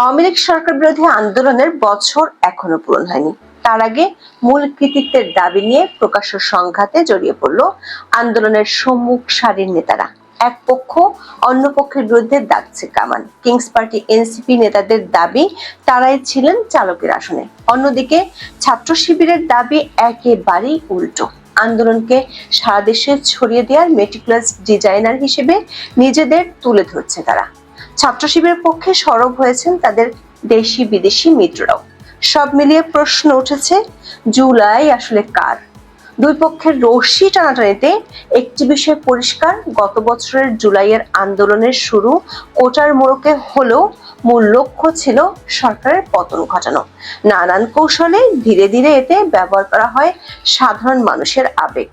আওয়ামী লীগ সরকার বিরোধী আন্দোলনের বছর এখনও পূরণ হয়নি। তার আগে মূল কৃতিত্বের দাবি নিয়ে প্রকাশ্য সংঘাতে জড়িয়ে পড়ল আন্দোলনের সম্মুখ সারির নেতারা। এক পক্ষ অন্য পক্ষের বিরুদ্ধে ডাকছে কামান। কিংস পার্টি এনসিপি নেতাদের দাবি, তারাই ছিলেন চালকের আসনে। অন্যদিকে ছাত্র শিবিরের দাবি একেবারেই উল্টো। আন্দোলনকে সারা দেশে ছড়িয়ে দেওয়ার মেটিকুলাস ডিজাইনার হিসেবে নিজেদের তুলে ধরছে তারা। ছাত্র শিবিরের পক্ষে সরব হয়েছেন তাদের দেশি বিদেশি মিত্ররাও। সব মিলিয়ে প্রশ্ন উঠেছে, জুলাই আসলে কার? দুই পক্ষের রশ্মি টানাটানিতে একটি বিষয় পরিষ্কার, গত বছরের জুলাইয়ের আন্দোলনের শুরু কোটার মোড়কে হলেও মূল লক্ষ্য ছিল সরকারের পতন ঘটানো। নানান কৌশলে ধীরে ধীরে এতে ব্যবহার করা হয় সাধারণ মানুষের আবেগ।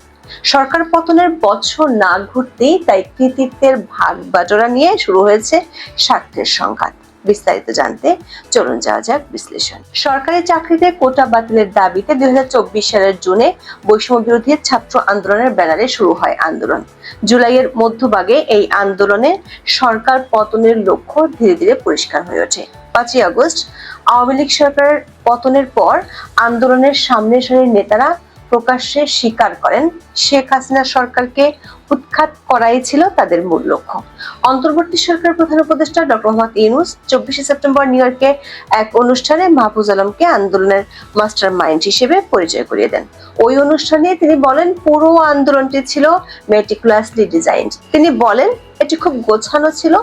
সরকার পতনের বছর না ঘুরতেই তাই কৃতিত্বের ভাগ বাটোরা নিয়ে শুরু হয়েছে স্বার্থের সংঘাত। বিস্তারিত জানতে চলুন যাওয়া যাক বিশ্লেষণ। সরকারি চাকরিতে কোটা বাতিলের দাবিতে দুই সালের জুনে বৈষম্য বিরোধী ছাত্র আন্দোলনের ব্যানারে শুরু হয় আন্দোলন। জুলাইয়ের মধ্যভাগে এই আন্দোলনে সরকার পতনের লক্ষ্য ধীরে ধীরে পরিষ্কার হয়ে ওঠে। পাঁচই আগস্ট আওয়ামী লীগ সরকারের পতনের পর আন্দোলনের সামনে সারির নেতারা প্রকাশ্যে স্বীকার করেন। শেখ হাসিনা সরকারকে উৎখাত করাই ছিল তাদের মূল লক্ষ্য। অন্তর্বর্তী সরকার প্রধান উপদেষ্টা ডক্টর মোহাম্মদ ইউনুস চব্বিশে সেপ্টেম্বর নিউ ইয়র্কে এক অনুষ্ঠানে মাহফুজ আলমকে আন্দোলনের মাস্টার মাইন্ড হিসেবে পরিচয় করিয়ে দেন। ওই অনুষ্ঠানে তিনি বলেন, পুরো আন্দোলনটি ছিল মেটিকুলাসলি ডিজাইন তিনি বলেন, এটি খুব গোছানো ছিল,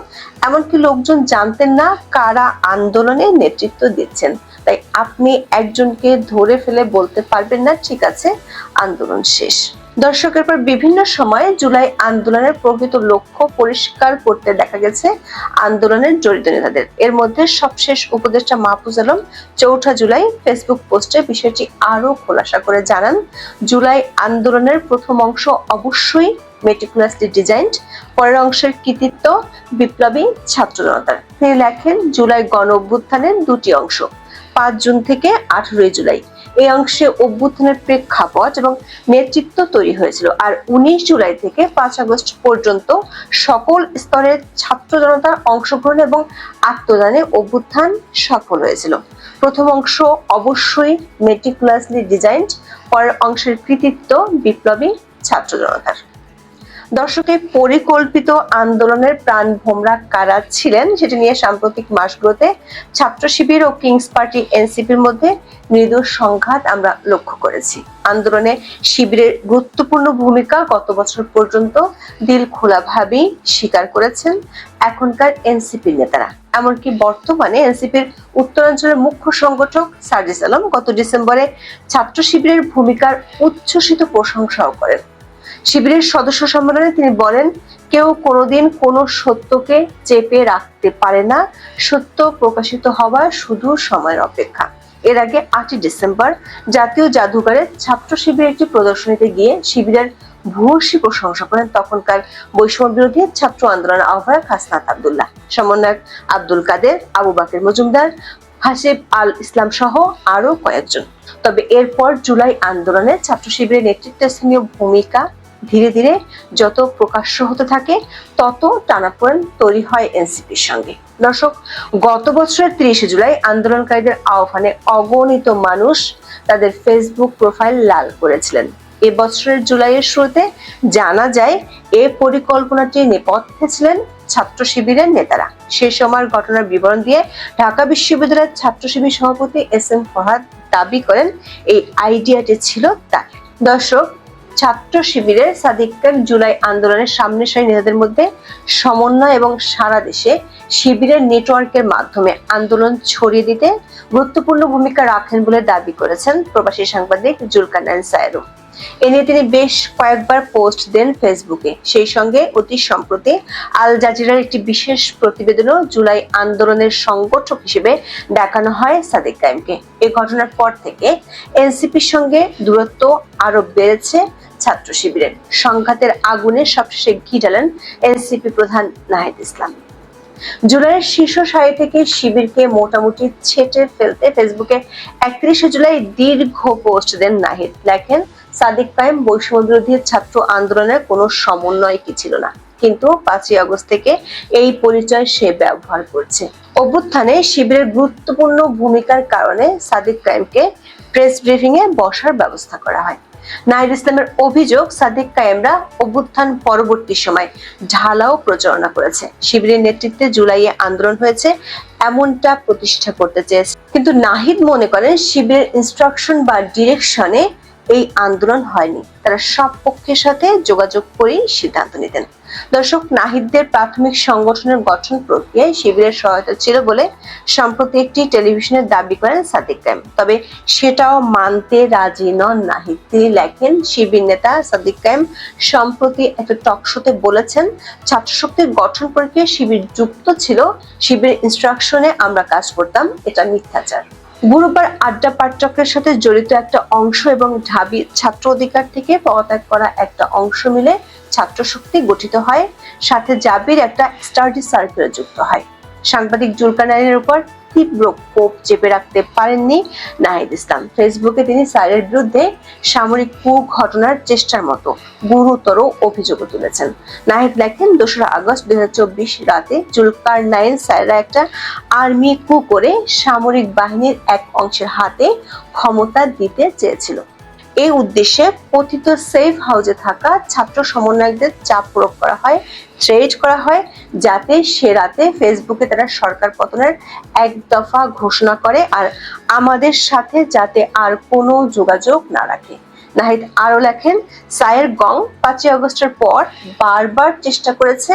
এমনকি লোকজন জানতেন না কারা আন্দোলনে নেতৃত্ব দিচ্ছেন। তাই আপনি একজনকে ধরে ফেলে বলতে পারবেন না, ঠিক আছে? আন্দোলন শেষ। দর্শকের পর বিভিন্ন সময়ে জুলাই আন্দোলনের প্রকৃত লক্ষ্য পরিষ্কার করতে দেখা গেছে আন্দোলনের জড়িত নেতাদের। এর মধ্যে সবশেষ উপদেষ্টা মাহফুজ আলম চৌঠা জুলাই ফেসবুক পোস্টে বিষয়টি আরও খোলাসা করে জানান, জুলাই আন্দোলনের প্রথম অংশ অবশ্যই মেটিকুলাসলি ডিজাইনড, পরের অংশের কৃতিত্ব বিপ্লবী ছাত্র জনতার তিনি লেখেন, জুলাই গণ অভ্যুত্থানের দুটি অংশ। পাঁচ জুন থেকে আঠারোই জুলাই। এই অংশে অভ্যুত্থানের প্রেক্ষাপট এবং নেতৃত্ব তৈরি হয়েছিল আর উনিশ জুলাই থেকে পাঁচ আগস্ট পর্যন্ত সকল স্তরের ছাত্র জনতার অংশগ্রহণ এবং আত্মদানে অভ্যুত্থান সফল হয়েছিল। প্রথম অংশ অবশ্যই মেটিকুলাসলি ডিজাইনড, পরের অংশের কৃতিত্ব বিপ্লবী ছাত্র জনতার। দর্শকের পরিকল্পিত আন্দোলনের প্রাণ ভোমরা কারা ছিলেন সেটি নিয়ে সাম্প্রতিক মাসগুলোতে ছাত্র শিবির ও কিংস পার্টি এনসিপির মধ্যে মৃদু সংঘাত আমরা লক্ষ্য করেছি। আন্দোলনে শিবিরের গুরুত্বপূর্ণ ভূমিকা গত বছর পর্যন্ত দিল খোলাভাবেই স্বীকার করেছেন এখনকার এনসিপির নেতারা। এমনকি বর্তমানে এনসিপির উত্তরাঞ্চলের মুখ্য সংগঠক সার্জিস আলম গত ডিসেম্বরে ছাত্র শিবিরের ভূমিকার উচ্ছ্বসিত প্রশংসাও করেন। শিবিরের সদস্য সম্মেলনে তিনি বলেন, কেউ কোনোদিন কোনো সত্যকে চেপে রাখতে পারে না। সত্য প্রকাশিত হওয়া শুধু সময়ের অপেক্ষা। এর আগে আটই ডিসেম্বর জাতীয় জাদুঘরে ছাত্র শিবিরের একটি প্রদর্শনীতে গিয়ে শিবিরের ভূয়সী প্রশংসা করেন তখনকার বৈষম্য বিরোধী ছাত্র আন্দোলন আহ্বায়ক হাসনাত আবদুল্লাহ। সমন্বয়ক আব্দুল কাদের, আবু বাকের মজুমদার, হাসিব আল ইসলাম সহ আরও কয়েকজন। তবে এরপর জুলাই আন্দোলনে ছাত্র শিবিরের নেতৃত্বস্থানীয় ভূমিকা ধীরে ধীরে যত প্রকাশ্য হতে থাকে, তত টানাপোড়েন তৈরি হয় এনসিপির সঙ্গে। দর্শক, গত বছরের তিরিশে জুলাই আন্দোলনকারীদের আহ্বানে অগণিত মানুষ তাদের ফেসবুক প্রোফাইল লাল করেছিলেন। এ বছরের জুলাইয়ের শুরুতে জানা যায়, এ পরিকল্পনাটির নেপথ্যে ছিলেন ছাত্র শিবিরের নেতারা। সেই সময়ের ঘটনার বিবরণ দিয়ে ঢাকা বিশ্ববিদ্যালয়ের ছাত্র শিবির সভাপতি এস এম ফরহাদ দাবি করেন, এই আইডিয়াটি ছিল তার। দর্শক ছাত্র শিবিরের সাদিককার জুলাই আন্দোলনের সামনে সারি নেতাদের মধ্যে সমন্বয় এবং সারা দেশে শিবিরের নেটওয়ার্কের মাধ্যমে আন্দোলন ছড়িয়ে দিতে গুরুত্বপূর্ণ ভূমিকা রাখেন বলে দাবি করেছেন প্রবাসী সাংবাদিক জুলকানায়ন সায়রু এ নিয়ে তিনি বেশ কয়েকবার পোস্ট দেন ফেসবুকে। সেই সঙ্গে অতি সম্প্রতি আল জাজিরার একটি বিশেষ প্রতিবেদনও জুলাই আন্দোলনের সংগঠক হিসেবে দেখানো হয় সাদিক কাইমকে এ ঘটনার পর থেকে এনসিপির সঙ্গে দূরত্ব আরও বেড়েছে ছাত্র শিবিরের। সংঘাতের আগুনে সবশেষে ঘি ঢালেন এনসিপি প্রধান নাহিদ ইসলাম। জুলাইয়ের শীর্ষ সারি থেকে শিবিরকে মোটামুটি ছেটে ফেলতে ফেসবুকে একত্রিশে জুলাই দীর্ঘ পোস্ট দেন নাহিদ। লেখেন সাদিক কায়েম বৈষম্য বিরোধী ছাত্র আন্দোলনের কোনো সমন্বয় কি ছিল না। কিন্তু পাঁচই আগস্ট থেকে এই পরিচয় সে ব্যবহার করছে। অভ্যুত্থানে শিবিরের গুরুত্বপূর্ণ ভূমিকার কারণে সাদিক কায়েমকে প্রেস ব্রিফিং এ বসার ব্যবস্থা করা হয়। নাহিদ ইসলামের অভিযোগ, সাদিক কায়েমরা অভ্যুত্থান পরবর্তী সময় ঢালাও প্রচারণা করেছে। শিবিরের নেতৃত্বে জুলাইয়ে আন্দোলন হয়েছে, এমনটা প্রতিষ্ঠা করতে চেয়েছে। কিন্তু নাহিদ মনে করেন, শিবিরের ইনস্ট্রাকশন বা ডিরেকশনে এই আন্দোলন হয়নি। তারা সব পক্ষের সাথে যোগাযোগ করেই সিদ্ধান্ত নিতেন। দর্শক, নাহিদদের প্রাথমিক সংগঠনের গঠন প্রক্রিয়ায় শিবিরের সহায়তা ছিল বলে সম্প্রতি একটি টেলিভিশনের দাবি করেন সাদিক কায়েম তবে সেটাও মানতে রাজি নন নাহিদ। তিনি লেখেন, শিবির নেতা সাদিক কায়েম সম্প্রতি একটা টকশোতে বলেছেন ছাত্র শক্তির গঠন প্রক্রিয়ায় শিবির যুক্ত ছিল, শিবির ইনস্ট্রাকশনে আমরা কাজ করতাম, এটা মিথ্যাচার। গুরুবার আড্ডা পাঠচক্রের সাথে জড়িত একটা অংশ এবং ঢাবি ছাত্র অধিকার থেকে পদত্যাগ করা একটা অংশ মিলে ছাত্র শক্তি গঠিত হয়। সাথে জাবির একটা স্টাডি সার্কেল যুক্ত হয়। সাংবাদিক জুলকানাইনের উপর তীব্র ক্ষোভ চেপে রাখতে পারেননি নাহিদ ইসলাম। ফেসবুকে তিনি স্যারের বিরুদ্ধে সামরিক কু ঘটনার চেষ্টার মতো গুরুতর অভিযোগও তুলেছেন। নাহিদ লেখেন, দোসরা আগস্ট দুই হাজার চব্বিশ রাতে চুলকার নাইন সাইরা একটা আর্মি কু করে সামরিক বাহিনীর এক অংশের হাতে ক্ষমতা দিতে চেয়েছিল। এই উদ্দেশ্যে পতিত সেফ হাউজে থাকা ছাত্র সমন্বয়কদের চাপ প্রয়োগ করা হয় ট্রেড করা হয়, যাতে সে রাতে ফেসবুকে তারা সরকার পতনের এক দফা ঘোষণা করে আর আমাদের সাথে যাতে আর কোনো যোগাযোগ না রাখে। নাহিদ আরও লেখেন, সায়ের গং পাঁচই আগস্টের পর বারবার চেষ্টা করেছে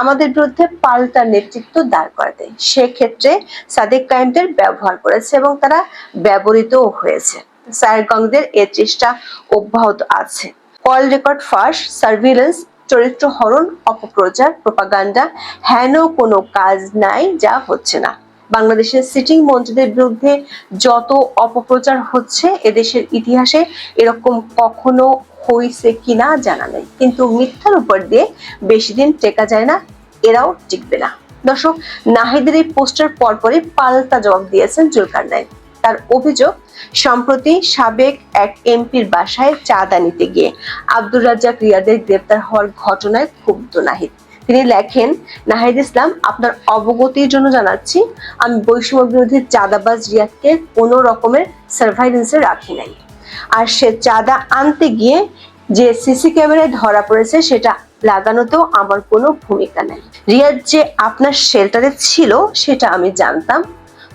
আমাদের বিরুদ্ধে পাল্টা নেতৃত্ব দাঁড় করাতে। সেক্ষেত্রে সাদেক কায়েমদের ব্যবহার করেছে এবং তারা ব্যবহৃতও হয়েছে। সায়েরগংদের এ চেষ্টা অব্যাহত আছে। কল রেকর্ড ফাঁস, সার্ভিলেন্স, চরিত্র হরণ, অপপ্রচার, প্রপাগান্ডা, হেন কোনো কাজ নাই, যা হচ্ছে না। বাংলাদেশের সিটিং মন্ত্রীদের বিরুদ্ধে যত অপপ্রচার হচ্ছে, এদেশের ইতিহাসে এরকম কখনো হয়েছে কিনা জানা নেই। কিন্তু মিথ্যার উপর দিয়ে বেশি দিন টেকা যায় না, এরাও টিকবে না। দর্শক, নাহিদের এই পোস্টার পরপরই পাল্টা জবাব দিয়েছেন জুলকার নাইন তার অভিযোগ সম্প্রতি সাবেক এক এমপির বাসায় চাঁদা নিতে গিয়ে আব্দুর রাজ্জাক রিয়াদের গ্রেপ্তার হওয়ার ঘটনায় ক্ষুব্ধ নাহিদ। তিনি লেখেন, নাহিদ ইসলাম, আপনার অবগতির জন্য জানাচ্ছি, আমি বৈষম্য বিরোধী চাঁদাবাজ রিয়াদকে কোনো রকমের সার্ভাইলেন্সে রাখি নাই। আর সে চাঁদা আনতে গিয়ে যে সিসি ক্যামেরায় ধরা পড়েছে, সেটা লাগানোতেও আমার কোনো ভূমিকা নেই। রিয়াদ যে আপনার শেল্টারে ছিল, সেটা আমি জানতাম।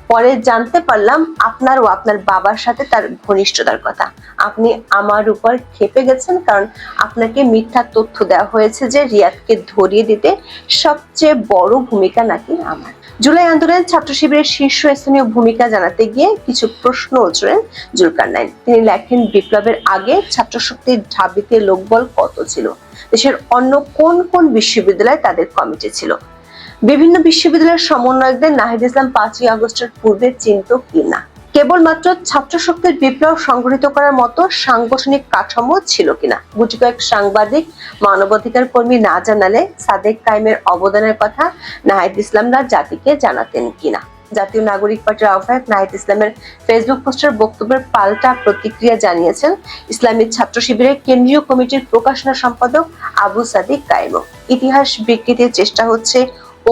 পরে জানতে পারলাম আপনার ও আপনার বাবার সাথে তার ঘনিষ্ঠতার কথা। আপনি আমার উপর খেপে গেছেন কারণ আপনাকে মিথ্যা তথ্য দেওয়া হয়েছে যে রিয়াদকে ধরিয়ে দিতে সবচেয়ে বড় ভূমিকা নাকি আমার। জুলাই আন্দোলনের ছাত্র শিবিরের শীর্ষস্থানীয় ভূমিকা জানাতে গিয়ে কিছু প্রশ্ন উঠলেন জুলকার নাইন তিনি লেখেন, বিপ্লবের আগে ছাত্র শক্তির ঢাবিতে লোকবল কত ছিল? দেশের অন্য কোন কোন বিশ্ববিদ্যালয়ে তাদের কমিটি ছিল? বিভিন্ন বিশ্ববিদ্যালয়ের সমন্বয়কদের নাহিদ ইসলাম পাঁচই আগস্টের পূর্বে চিনত কিনা। কেবলমাত্র ছাত্র শক্তির বিপ্লব সংগঠিত করার মতো সাংগঠনিক কাঠামো ছিল কিনা। গুটি কয়েক সাংবাদিক, মানবাধিকার কর্মী না জানালে সাদেক কাইমের অবদানের কথা নাহিদ ইসলামরা জাতিকে জানাতেন কিনা। জাতীয় নাগরিক পার্টির আহ্বায়ক নাহিদ ইসলামের ফেসবুক পোস্টের বক্তব্যের পাল্টা প্রতিক্রিয়া জানিয়েছেন ইসলামী ছাত্র শিবিরের কেন্দ্রীয় কমিটির প্রকাশনা সম্পাদক আবু সাদিক কাইমো ইতিহাস বিকৃতির চেষ্টা হচ্ছে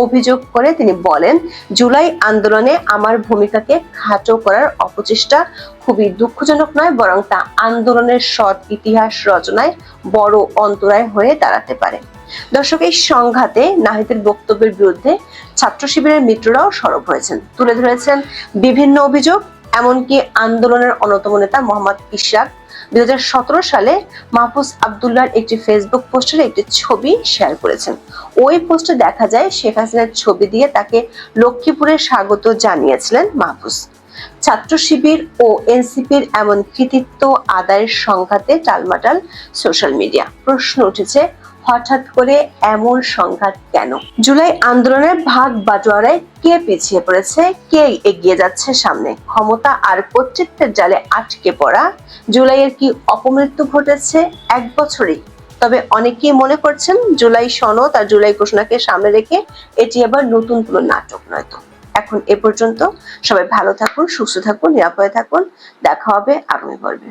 অভিযোগ করে তিনি বলেন, জুলাই আন্দোলনে আমার ভূমিকাকে খাটো করার অপচেষ্টা খুবই দুঃখজনক নয়, বরং তা আন্দোলনের সৎ ইতিহাস রচনায় বড় অন্তরায় হয়ে দাঁড়াতে পারে। দর্শক, এই সংঘাতে নাহিদের বক্তব্যের বিরুদ্ধে ছাত্র শিবিরের মিত্ররাও সরব হয়েছেন। তুলে ধরেছেন বিভিন্ন অভিযোগ, এমনকি আন্দোলনের অন্যতম নেতা মোহাম্মদ ইশাক দুই সালে মাহফুজ আবদুল্লার একটি ফেসবুক পোস্টের একটি ছবি শেয়ার করেছেন। ওই পোস্টে দেখা যায় শেখ হাসিনার ছবি দিয়ে তাকে লক্ষ্মীপুরে স্বাগত জানিয়েছিলেন মাহফুজ। ছাত্র শিবির ও এনসিপির এমন কৃতিত্ব আদায়ের সংঘাতে টালমাটাল সোশ্যাল মিডিয়া প্রশ্ন উঠেছে হঠাৎ করে এমন সংঘাত কেন? জুলাই আন্দোলনের ভাগ বাটোয়ারায় কে পিছিয়ে পড়েছে? কে এগিয়ে যাচ্ছে সামনে? ক্ষমতা আর কর্তৃত্বের জালে আটকে পড়া? জুলাইয়ের কি অপমৃত্যু ঘটেছে? এক বছরেই। তবে অনেকেই মনে করছেন জুলাই সনদ আর জুলাই ঘোষণাকে সামনে রেখে এটি আবার নতুন কোনো নাটক নয়তো এখন এ পর্যন্ত সবাই ভালো থাকুন, সুস্থ থাকুন, নিরাপদে থাকুন। দেখা হবে আগামী পর্বে।